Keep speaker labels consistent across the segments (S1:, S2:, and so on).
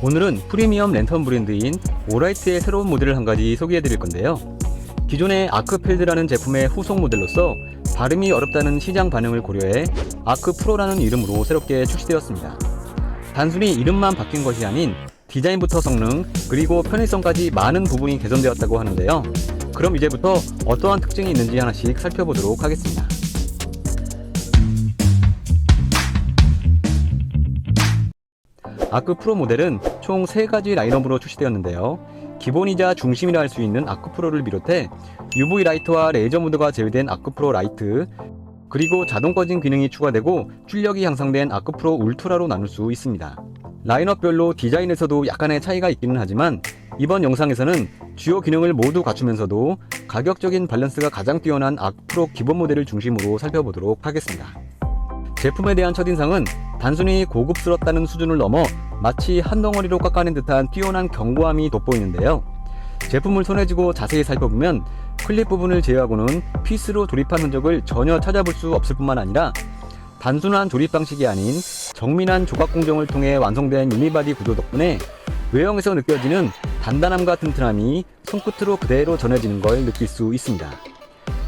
S1: 오늘은 프리미엄 랜턴 브랜드인 오라이트의 새로운 모델을 한 가지 소개해 드릴 건데요. 기존의 아크필드라는 제품의 후속 모델로서 발음이 어렵다는 시장 반응을 고려해 아크 프로라는 이름으로 새롭게 출시되었습니다. 단순히 이름만 바뀐 것이 아닌 디자인부터 성능 그리고 편의성까지 많은 부분이 개선되었다고 하는데요. 그럼 이제부터 어떠한 특징이 있는지 하나씩 살펴보도록 하겠습니다. 아크 프로 모델은 총 3가지 라인업으로 출시되었는데요. 기본이자 중심이라 할 수 있는 아크 프로를 비롯해 UV 라이트와 레이저 모드가 제외된 아크 프로 라이트, 그리고 자동 꺼진 기능이 추가되고 출력이 향상된 아크 프로 울트라로 나눌 수 있습니다. 라인업별로 디자인에서도 약간의 차이가 있기는 하지만 이번 영상에서는 주요 기능을 모두 갖추면서도 가격적인 밸런스가 가장 뛰어난 아크 프로 기본 모델을 중심으로 살펴보도록 하겠습니다. 제품에 대한 첫인상은 단순히 고급스럽다는 수준을 넘어 마치 한 덩어리로 깎아낸 듯한 뛰어난 견고함이 돋보이는데요. 제품을 손에 쥐고 자세히 살펴보면 클립 부분을 제외하고는 피스로 조립한 흔적을 전혀 찾아볼 수 없을 뿐만 아니라 단순한 조립 방식이 아닌 정밀한 조각 공정을 통해 완성된 유니바디 구조 덕분에 외형에서 느껴지는 단단함과 튼튼함이 손끝으로 그대로 전해지는 걸 느낄 수 있습니다.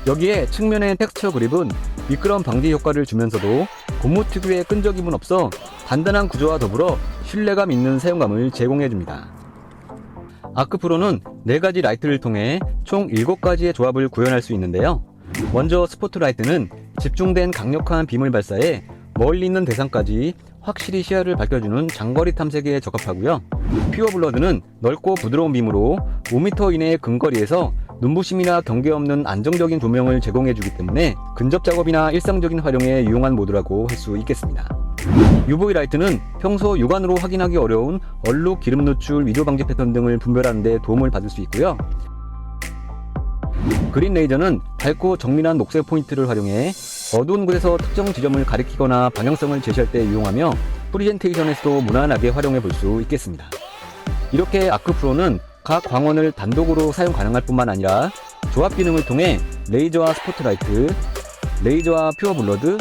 S1: 여기에 측면의 텍스처 그립은 미끄럼 방지 효과를 주면서도 고무 특유의 끈적임은 없어 단단한 구조와 더불어 신뢰감 있는 사용감을 제공해줍니다. 아크프로는 4가지 라이트를 통해 총 7가지의 조합을 구현할 수 있는데요. 먼저 스포트라이트는 집중된 강력한 빔을 발사해 멀리 있는 대상까지 확실히 시야를 밝혀주는 장거리 탐색에 적합하고요. 퓨어 블러드는 넓고 부드러운 빔으로 5m 이내의 근거리에서 눈부심이나 경계 없는 안정적인 조명을 제공해주기 때문에 근접 작업이나 일상적인 활용에 유용한 모드라고 할 수 있겠습니다. UV 라이트는 평소 육안으로 확인하기 어려운 얼룩, 기름 누출, 위조 방지 패턴 등을 분별하는 데 도움을 받을 수 있고요. 그린 레이저는 밝고 정밀한 녹색 포인트를 활용해 어두운 곳에서 특정 지점을 가리키거나 방향성을 제시할 때 이용하며 프리젠테이션에서도 무난하게 활용해 볼 수 있겠습니다. 이렇게 아크 프로는 각 광원을 단독으로 사용 가능할 뿐만 아니라 조합 기능을 통해 레이저와 스포트라이트, 레이저와 퓨어 블러드,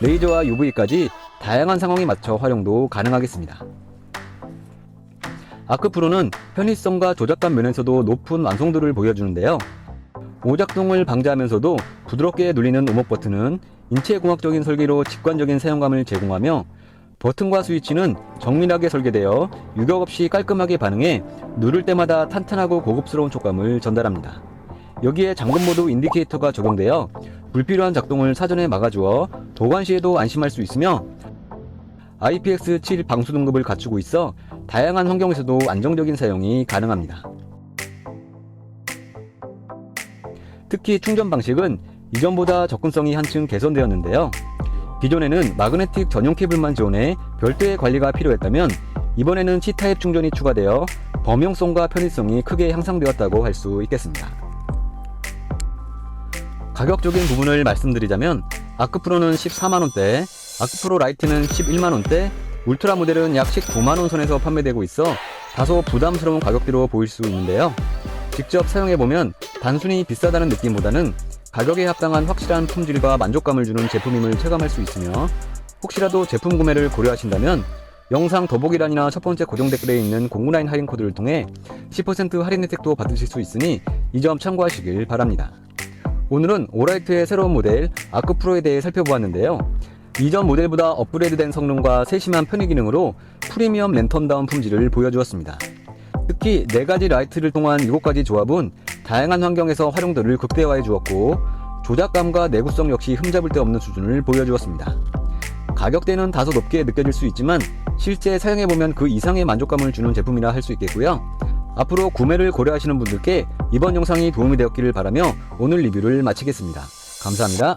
S1: 레이저와 UV까지 다양한 상황에 맞춰 활용도 가능하겠습니다. 아크 프로는 편의성과 조작감 면에서도 높은 완성도를 보여주는데요. 오작동을 방지하면서도 부드럽게 눌리는 오목 버튼은 인체공학적인 설계로 직관적인 사용감을 제공하며 버튼과 스위치는 정밀하게 설계되어 유격 없이 깔끔하게 반응해 누를 때마다 탄탄하고 고급스러운 촉감을 전달합니다. 여기에 잠금 모드 인디케이터가 적용되어 불필요한 작동을 사전에 막아주어 도관 시에도 안심할 수 있으며 IPX7 방수 등급을 갖추고 있어 다양한 환경에서도 안정적인 사용이 가능합니다. 특히 충전 방식은 이전보다 접근성이 한층 개선되었는데요. 기존에는 마그네틱 전용 케이블만 지원해 별도의 관리가 필요했다면 이번에는 C타입 충전이 추가되어 범용성과 편의성이 크게 향상되었다고 할 수 있겠습니다. 가격적인 부분을 말씀드리자면 아크프로는 14만원대, 아크프로 라이트는 11만원대, 울트라 모델은 약 19만원 선에서 판매되고 있어 다소 부담스러운 가격대로 보일 수 있는데요. 직접 사용해보면 단순히 비싸다는 느낌보다는 가격에 합당한 확실한 품질과 만족감을 주는 제품임을 체감할 수 있으며 혹시라도 제품 구매를 고려하신다면 영상 더보기란이나 첫 번째 고정 댓글에 있는 공구라인 할인 코드를 통해 10% 할인 혜택도 받으실 수 있으니 이 점 참고하시길 바랍니다. 오늘은 오라이트의 새로운 모델 아크 프로에 대해 살펴보았는데요. 이전 모델보다 업그레이드된 성능과 세심한 편의 기능으로 프리미엄 랜턴다운 품질을 보여주었습니다. 특히 4가지 라이트를 통한 7가지 조합은 다양한 환경에서 활용도를 극대화해 주었고 조작감과 내구성 역시 흠잡을 데 없는 수준을 보여주었습니다. 가격대는 다소 높게 느껴질 수 있지만 실제 사용해보면 그 이상의 만족감을 주는 제품이라 할 수 있겠고요. 앞으로 구매를 고려하시는 분들께 이번 영상이 도움이 되었기를 바라며 오늘 리뷰를 마치겠습니다. 감사합니다.